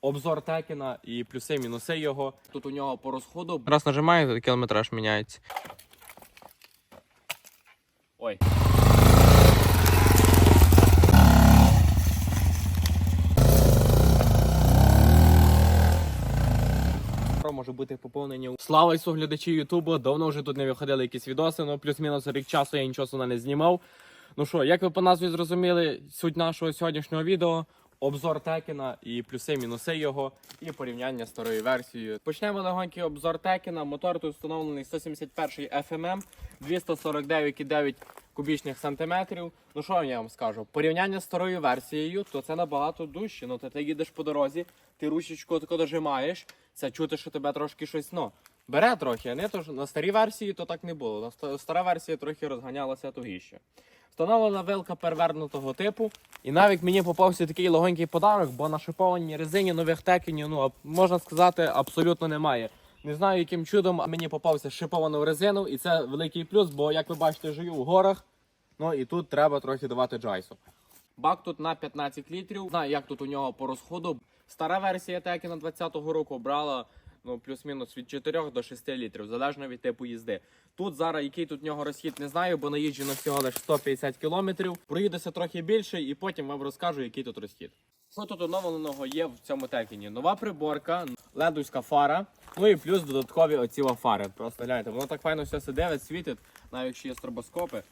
обзор Текіна і плюси, мінуси його. Тут у нього по розходу. Раз нажимаєте, кілометраж міняється. Ой. Може бути поповнення. Слава Ісу глядачі Ютубу. Давно вже тут не виходили якісь відоси, ну плюс-мінус рік часу я нічого сюди не знімав. Ну що, як ви по назві зрозуміли, суть нашого сьогоднішнього відео обзор Текіна і плюси, мінуси його, і порівняння з старою версією. Почнемо легонький обзор Текіна. Мотор тут встановлений 171 FMM, 249,9 кубічних сантиметрів. Ну що я вам скажу? Порівняння з старою версією, то це набагато дужче. Ну ти, ти їдеш по дорозі, ти ручечку тако дожимаєш, це чути, що тебе трошки щось ну, бере трохи, а не то на старій версії то так не було. На стара версія трохи розганялася тугіше. Встановлена вилка перевернутого типу. І навіть мені попався такий легонький подарок, бо на шипованій резині нових текінів, ну можна сказати, абсолютно немає. Не знаю, яким чудом мені попався шиповану резину, і це великий плюс, бо як ви бачите, живу в горах. Ну і тут треба трохи давати джайсу. Бак тут на 15 літрів. Знаю, як тут у нього по розходу. Стара версія Текіна 20-го року брала ну, плюс-мінус від 4 до 6 літрів, залежно від типу їзди. Тут зараз який тут в нього розхід, не знаю, бо наїжджено всього лише 150 кілометрів. Проїдеться трохи більше, і потім вам розкажу, який тут розхід. Що тут оновленого є в цьому текіні? Нова приборка, ледовська фара, ну і плюс додаткові оці фари. Просто гляньте, воно так файно все сидить, світить, навіть якщо є стробоскопи.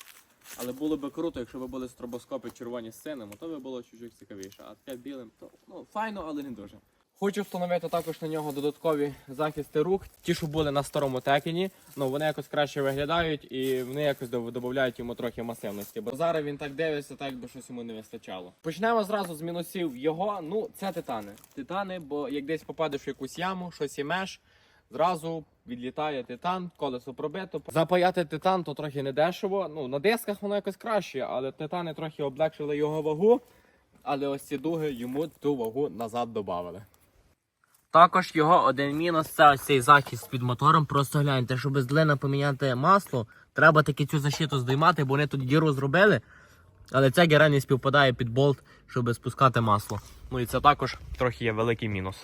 Але було би круто, якщо б були стробоскопи червоні з синим, то би було чуть-чуть цікавіше. А таке білим, то ну файно, але не дуже. Хочу встановити також на нього додаткові захисти рук. Ті, що були на старому текіні, ну вони якось краще виглядають і вони якось додають йому трохи масивності. Бо зараз він так дивиться, так якби щось йому не вистачало. Почнемо зразу з мінусів його. Ну, це титани. Титани, бо як десь попадеш в якусь яму, щось імеш, зразу відлітає титан, колесо пробито. Запаяти титан то трохи не дешево. Ну, на дисках воно якось краще, але титани трохи облегшили його вагу. Але ось ці дуги йому ту вагу назад додали. Також його один мінус це ось цей захист під мотором. Просто гляньте, щоб з длина поміняти масло, треба таки цю защиту здіймати, бо вони тут діру зробили. Але ця гера не співпадає під болт, щоб спускати масло. Ну і це також трохи є великий мінус.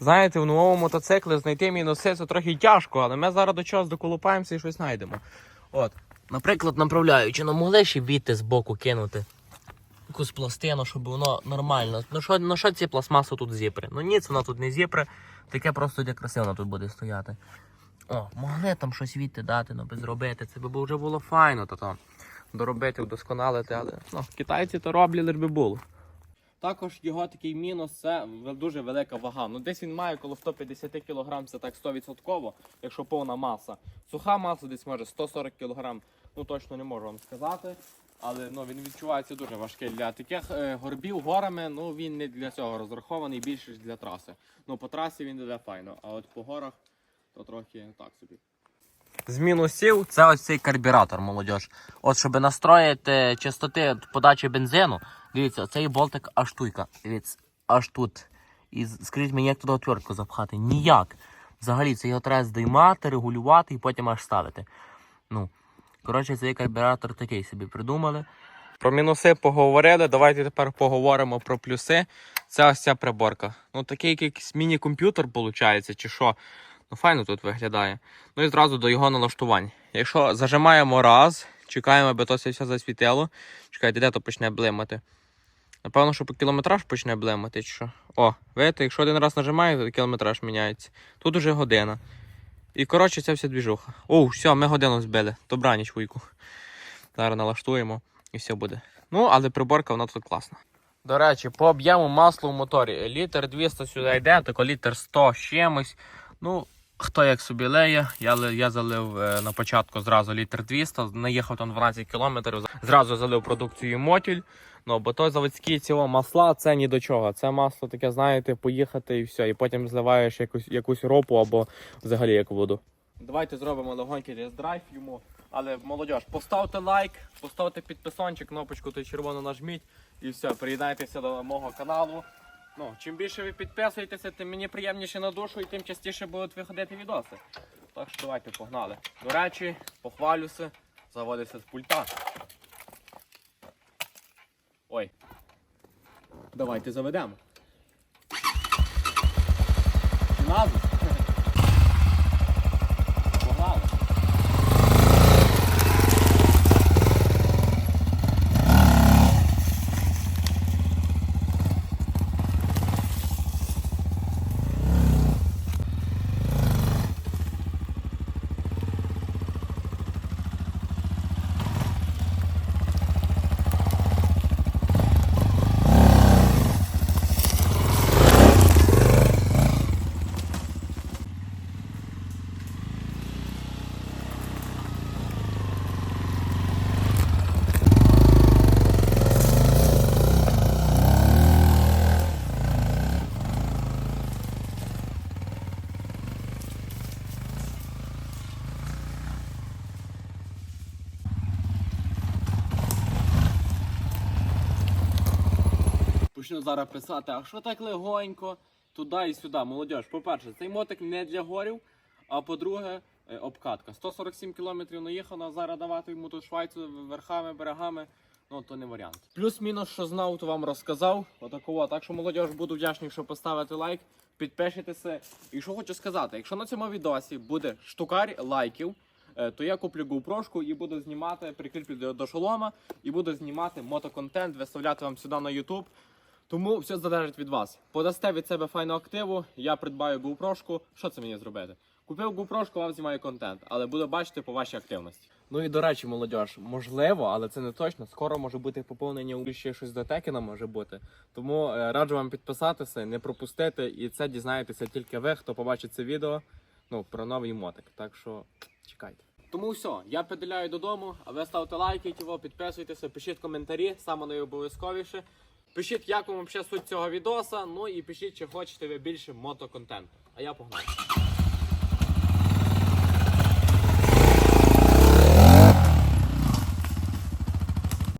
Знаєте, в новому мотоциклі знайти мінуси це трохи тяжко, але ми зараз до чогось доколупаємося і щось знайдемо. От, наприклад, направляючи, ну могли ще біти з боку кинути. Якусь пластину, щоб воно нормально. Ну що, ну що ці пластмаси тут зіпри? Ну ніц, воно тут не зіпре, таке просто для краси воно тут буде стояти. О, могли там щось відти дати, ну би зробити. Це би вже було файно, то там. Доробити, вдосконалити, але ну, китайці то роблять, лиш би було. Також його такий мінус це дуже велика вага. Ну десь він має коло 150 кг, це так 100%, якщо повна маса. Суха маса десь може 140 кг, ну точно не можу вам сказати. Але ну, він відчувається дуже важкий для таких е, горбів горами. Ну він не для цього розрахований, більше ж для траси. Ну по трасі він йде файно, а от по горах то трохи так собі. З мінусів це ось цей карбюратор, молодіж. От щоб настроїти частоти подачі бензину, дивіться, цей болтик аж туйка. Дивіться, аж тут. І скажіть мені, як туди отвертку запхати? Ніяк. Взагалі, це його треба здіймати, регулювати і потім аж ставити. Ну, коротше, цей карбюратор такий собі придумали. Про мінуси поговорили. Давайте тепер поговоримо про плюси. Це ось ця приборка. Ну такий якийсь міні-комп'ютер виходить, чи що. Ну файно тут виглядає. Ну і зразу до його налаштувань. Якщо зажимаємо раз, чекаємо, аби то все засвітило. Чекайте, де то почне блимати. Напевно, що по кілометраж почне блимати, чи що. О, видите, якщо один раз нажимаєте, то кілометраж міняється. Тут уже година. І коротше, це вся двіжуха. О, все, ми годину збили. Добраніч, вуйку. Зараз налаштуємо і все буде. Ну, але приборка вона тут класна. До речі, по об'єму масла в моторі. Літр 200 сюди йде, тако літр 100 з чимось. Ну, хто як собі леє, я, я залив е, на початку зразу літр 200, наїхав там 12 кілометрів, зразу залив продукцію мотіль. Ну, бо то заводські цього масла це ні до чого. Це масло таке, знаєте, поїхати і все. І потім зливаєш якусь, якусь ропу або взагалі як воду. Давайте зробимо легонький тест-драйв йому. Але молодь, поставте лайк, поставте підписончик, кнопочку ту червону нажміть і все, приєднайтеся до мого каналу. Ну, чим більше ви підписуєтеся, тим мені приємніше на душу і тим частіше будуть виходити відоси. Так що давайте погнали. До речі, похвалюся, заводиться з пульта. Ой. Давайте заведемо. Чи? Почну зараз писати, а що так легонько, туди і сюди. Молодіж, по-перше, цей мотик не для горів, а по-друге, е, обкатка. 147 кілометрів наїхано, зараз давати йому тут швайцю верхами, берегами. Ну, то не варіант. Плюс-мінус, що знав, то вам розказав. Отакого. Так що молодіж буду вдячний, якщо поставите лайк, підпишитеся. І що хочу сказати, якщо на цьому відосі буде штукар лайків, е, то я куплю GoPro і буду знімати, прикріплю до шолома і буду знімати мотоконтент, виставляти вам сюди на YouTube. Тому все залежить від вас. Подасте від себе файну активу, я придбаю GoPro. Що це мені зробити? Купив GoPro, вам знімаю контент, але буду бачити по вашій активності. Ну і до речі, молодіж, можливо, але це не точно. Скоро може бути поповнення у ще щось до Текена може бути. Тому е, раджу вам підписатися, не пропустити, і це дізнаєтеся тільки ви, хто побачить це відео. Ну про новий мотик. Так що чекайте. Тому все, я педаляю додому, а ви ставте лайки, тіво, підписуйтеся, пишіть коментарі, саме найобов'язковіше. Пишіть, як вам ще суть цього відоса, ну і пишіть, чи хочете ви більше мотоконтенту. А я погнав.